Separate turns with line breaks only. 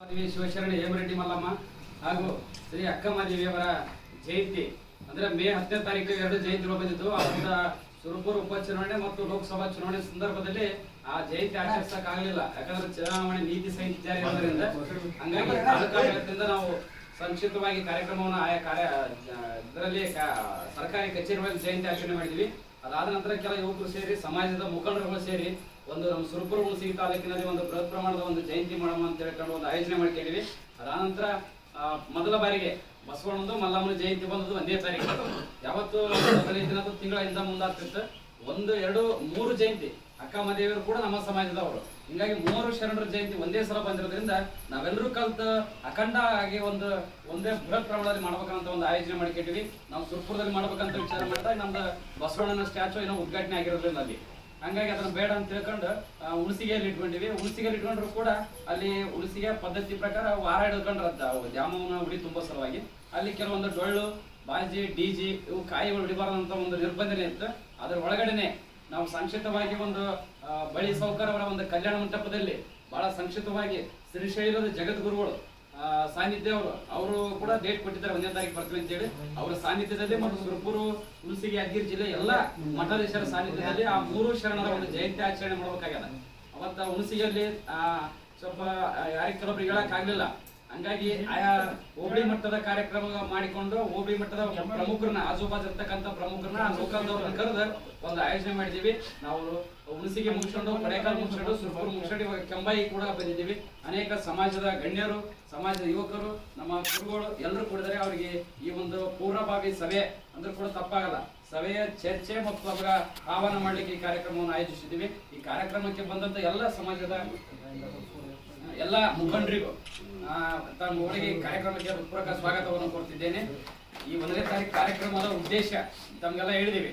ಮಾದೇವಿ ಶಿವಶರಣ ಹೇಮರೆಡ್ಡಿ ಮಲ್ಲಮ್ಮ ಹಾಗೂ ಶ್ರೀ ಅಕ್ಕಮಾದೇವಿಯವರ ಜಯಂತಿ. ಅಂದ್ರೆ ಮೇ ಹತ್ತನೇ ತಾರೀಕು ಎರಡು ಜಯಂತಿಗಳು ಬಂದಿದ್ದು. ಅವರ ಸುರಪುರ ಉಪಚುನಾವಣೆ ಮತ್ತು ಲೋಕಸಭಾ ಚುನಾವಣೆ ಸಂದರ್ಭದಲ್ಲಿ ಆ ಜಯಂತಿ ಆಚರಿಸಕ್ ಆಗಲಿಲ್ಲ ಯಾಕಂದ್ರೆ ಚುನಾವಣೆ ನೀತಿ ಸಂಹಿತೆ ಜಾರಿ ಇರೋದ್ರಿಂದ ಹಂಗಾಗಿ ಕಾರಣದಿಂದ ನಾವು ಸಂಕ್ಷಿಪ್ತವಾಗಿ ಕಾರ್ಯಕ್ರಮವನ್ನು ಆಯಾ ಕಾರ್ಯ ಇದರಲ್ಲಿ ಸರ್ಕಾರಿ ಕಚೇರಿಗಳಲ್ಲಿ ಜಯಂತಿ ಆಚರಣೆ ಮಾಡಿದ್ವಿ. ಅದಾದ ನಂತರ ಕೆಲ ಯುವಕರು ಸೇರಿ, ಸಮಾಜದ ಮುಖಂಡರುಗಳು ಸೇರಿ ಒಂದು ನಮ್ಮ ಸುರಪುರ ಹುಣಸಿ ತಾಲೂಕಿನಲ್ಲಿ ಒಂದು ಬೃಹತ್ ಪ್ರಮಾಣದ ಒಂದು ಜಯಂತಿ ಮಾಡೋಣ ಅಂತ ಹೇಳ್ಕೊಂಡು ಒಂದು ಆಯೋಜನೆ ಮಾಡ್ಕೊಂಡಿವಿ. ಅದಾದ ನಂತರ ಮೊದಲ ಬಾರಿಗೆ ಬಸವಣ್ಣಂದು ಮಲ್ಲಮ್ಮನ ಜಯಂತಿ ಬಂದದ್ದು ಒಂದೇ ತಾರೀಕು. ಯಾವತ್ತು ತಿಂಗಳ ತಿಂಗಳಿಂದ ಮುಂದಾಗ್ತಿತ್ತು. ಒಂದು, ಎರಡು, ಮೂರು ಜಯಂತಿ. ಅಕ್ಕ ಕೂಡ ನಮ್ಮ ಸಮಾಜದವರು ಹಿಂಗಾಗಿ ಮೂರು ಶರಣರ ಜಯಂತಿ ಒಂದೇ ಸಲ ಬಂದಿರೋದ್ರಿಂದ ನಾವೆಲ್ಲರೂ ಕಲ್ತು ಅಖಂಡ ಆಗಿ ಒಂದು, ಒಂದೇ ಬೃಹತ್ ಪ್ರಮಾಣದಲ್ಲಿ ಮಾಡ್ಬೇಕಂತ ಒಂದು ಆಯೋಜನೆ ಮಾಡ್ಕೊಂಡಿವಿ ನಾವು ಸುರ್ಪುರದಲ್ಲಿ ಮಾಡ್ಬೇಕಂತ ವಿಚಾರ ಮಾಡಿದಾಗ ನಮ್ದು ಬಸವಣ್ಣನ ಸ್ಟ್ಯಾಚು ಏನೋ ಉದ್ಘಾಟನೆ ಆಗಿರೋದ್ರಿಂದ ಅಲ್ಲಿ. ಹಂಗಾಗಿ ಅದನ್ನ ಬೇಡ ಅಂತ ತಿಳ್ಕೊಂಡು ಉಳಿಸಿಗೆಯಲ್ಲಿ ಇಟ್ಕೊಂಡಿವಿ. ಉಳಿಸಿಗೆಯಲ್ಲಿ ಇಟ್ಕೊಂಡ್ರು ಕೂಡ ಅಲ್ಲಿ ಉಣಸಿಗೆ ಪದ್ಧತಿ ಪ್ರಕಾರ ವಾರ ಹಿಡ್ಕೊಂಡ್ರದ್ದ ಜಾಮೂನ ಉಳಿ ತುಂಬೋ ಸಲುವಾಗಿ. ಅಲ್ಲಿ ಕೆಲವೊಂದು ಡೊಳ್ಳು ಬಾಜಿ ಡಿಜಿ ಇವು ಕಾಯಿಗಳು ಹಿಡಿಬಾರ್ದಂತ ಒಂದು ನಿರ್ಬಂಧನೆ ಇತ್ತು. ಅದರ ಒಳಗಡೆನೆ ನಾವು ಸಂಕ್ಷಿಪ್ತವಾಗಿ ಒಂದು ಬಳಿ ಸೌಕರ್ ಅವರ ಒಂದು ಕಲ್ಯಾಣ ಮಂಟಪದಲ್ಲಿ ಬಹಳ ಸಂಕ್ಷಿಪ್ತವಾಗಿ ಶ್ರೀಶೈಲದ ಜಗದ್ಗುರುಗಳು ಸಾನ್ನಿಧ್ಯ ಅವರು ಅವರು ಕೂಡ ಡೇಟ್ ಕೊಟ್ಟಿದ್ದಾರೆ ಒಂದೇ ತಾರೀಕು ಬರ್ತೀವಿ ಅಂತೇಳಿ. ಅವರ ಸಾನ್ನಿಧ್ಯದಲ್ಲಿ ಮತ್ತು ಸುರಪುರು, ಹುಣಸಿಗೆ, ಯಾದಗಿರಿ ಜಿಲ್ಲೆ ಎಲ್ಲ ಮಠಾಧೀಶರ ಸಾನ್ನಿಧ್ಯದಲ್ಲಿ ಆ ಮೂರು ಶರಣರ ಒಂದು ಜಯಂತಿ ಆಚರಣೆ ಮಾಡಬೇಕಾಗ್ಯದ. ಅವತ್ತ ಹುಣಸಿಗೆಯಲ್ಲಿ ಸ್ವಲ್ಪ ಯಾರಿಗೆ ಕೆಲವೊಬ್ರಿಗೆ ಹೇಳಕ್ ಆಗ್ಲಿಲ್ಲ ಹಂಗಾಗಿ ಆಯಾ ಹೋಬಳಿ ಮಟ್ಟದ ಕಾರ್ಯಕ್ರಮ ಮಾಡಿಕೊಂಡು ಹೋಬಳಿ ಮಟ್ಟದ ಪ್ರಮುಖರನ್ನ ಆಜುಬಾಜು ಇರ್ತಕ್ಕಂಥ ಪ್ರಮುಖರನ್ನ ಲೋಕಲ್ದವ್ರನ್ನ ಕರೆದು ಒಂದು ಆಯೋಜನೆ ಮಾಡಿದೀವಿ ನಾವು ಹುಣಸಿಗೆ ಮುಗಿಸ್ಕೊಂಡು ಕೊಡೆಕಾಲ್ ಮುಗಿಸ್ಕೊಂಡು, ಸುರ್ಪುರ್ ಮುಗಿಸ್ಕೊಂಡು ಇವಾಗ ಕೆಂಬಾಯಿ ಕೂಡ ಬಂದಿದ್ದೀವಿ. ಅನೇಕ ಸಮಾಜದ ಗಣ್ಯರು, ಸಮಾಜದ ಯುವಕರು, ನಮ್ಮ ಗುರುಗಳು ಎಲ್ಲರೂ ಕೂಡಿದರೆ ಅವರಿಗೆ ಈ ಒಂದು ಪೂರ್ವಭಾವಿ ಸಭೆ ಅಂದ್ರೆ ಕೂಡ ತಪ್ಪಾಗಲ್ಲ. ಸಭೆಯ ಚರ್ಚೆ ಮತ್ತು ಅವರ ಆಹ್ವಾನ ಮಾಡಲಿಕ್ಕೆ ಈ ಕಾರ್ಯಕ್ರಮವನ್ನು ಆಯೋಜಿಸಿದ್ದೀವಿ. ಈ ಕಾರ್ಯಕ್ರಮಕ್ಕೆ ಬಂದಂತ ಎಲ್ಲ ಸಮಾಜದ, ಎಲ್ಲ ಮುಖಂಡರಿಗೂ ತಮ್ಮ ಊರಿಗೆ ಕಾರ್ಯಕ್ರಮಕ್ಕೆ ಹೃತ್ಪೂರ್ವಕ ಸ್ವಾಗತವನ್ನು ಕೊಡ್ತಿದ್ದೇನೆ. ಈ ಒಂದನೇ ತಾರೀಕು ಕಾರ್ಯಕ್ರಮದ ಉದ್ದೇಶ ತಮಗೆಲ್ಲ ಹೇಳಿದೀವಿ